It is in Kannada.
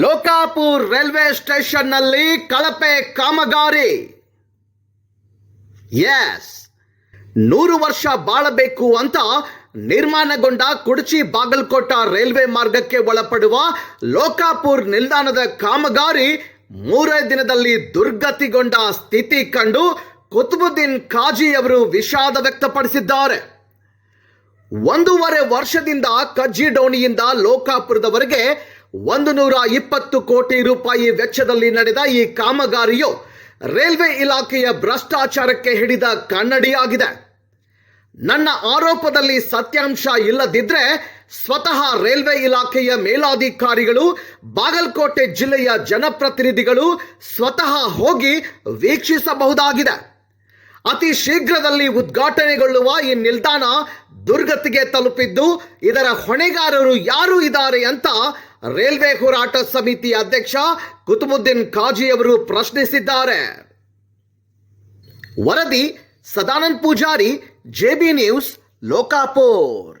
ಲೋಕಾಪುರ್ ರೈಲ್ವೆ ಸ್ಟೇಷನ್ನಲ್ಲಿ ಕಳಪೆ ಕಾಮಗಾರಿ. ಎಸ್ ನೂರು ವರ್ಷ ಬಾಳಬೇಕು ಅಂತ ನಿರ್ಮಾಣಗೊಂಡ ಕುಡಚಿ ಬಾಗಲಕೋಟ ರೈಲ್ವೆ ಮಾರ್ಗಕ್ಕೆ ಒಳಪಡುವ ಲೋಕಾಪುರ್ ನಿಲ್ದಾಣದ ಕಾಮಗಾರಿ ಮೂರೇ ದಿನದಲ್ಲಿ ದುರ್ಗತಿಗೊಂಡ ಸ್ಥಿತಿ ಕಂಡು ಕುತುಬುದ್ದೀನ್ ಖಾಜಿ ಅವರು ವಿಷಾದ ವ್ಯಕ್ತಪಡಿಸಿದ್ದಾರೆ. ಒಂದೂವರೆ ವರ್ಷದಿಂದ ಕಜ್ಜಿ ಡೋಣಿಯಿಂದ ಲೋಕಾಪುರದವರೆಗೆ ಒಂದು ನೂರ ಇಪ್ಪತ್ತು ಕೋಟಿ ರೂಪಾಯಿ ವೆಚ್ಚದಲ್ಲಿ ನಡೆದ ಈ ಕಾಮಗಾರಿಯು ರೈಲ್ವೆ ಇಲಾಖೆಯ ಭ್ರಷ್ಟಾಚಾರಕ್ಕೆ ಹಿಡಿದ ಕನ್ನಡಿಯಾಗಿದೆ. ನನ್ನ ಆರೋಪದಲ್ಲಿ ಸತ್ಯಾಂಶ ಇಲ್ಲದಿದ್ರೆ ಸ್ವತಃ ರೈಲ್ವೆ ಇಲಾಖೆಯ ಮೇಲಾಧಿಕಾರಿಗಳು, ಬಾಗಲಕೋಟೆ ಜಿಲ್ಲೆಯ ಜನಪ್ರತಿನಿಧಿಗಳು ಸ್ವತಃ ಹೋಗಿ ವೀಕ್ಷಿಸಬಹುದಾಗಿದೆ. ಅತಿ ಶೀಘ್ರದಲ್ಲಿ ಉದ್ಘಾಟನೆಗೊಳ್ಳುವ ಈ ನಿಲ್ದಾಣ ದುರ್ಗತಿಗೆ ತಲುಪಿದ್ದು, ಇದರ ಹೊಣೆಗಾರರು ಯಾರು ಇದ್ದಾರೆ ಅಂತ ರೈಲ್ವೆ ಹೋರಾಟ ಸಮಿತಿ ಅಧ್ಯಕ್ಷ ಕುತುಬುದ್ದೀನ್ ಖಾಜಿ ಅವರು ಪ್ರಶ್ನಿಸಿದ್ದಾರೆ ವರದಿ ಸದಾನಂದ್ ಪೂಜಾರಿ ಜೆಬಿ ನ್ಯೂಸ್ ಲೋಕಾಪುರ್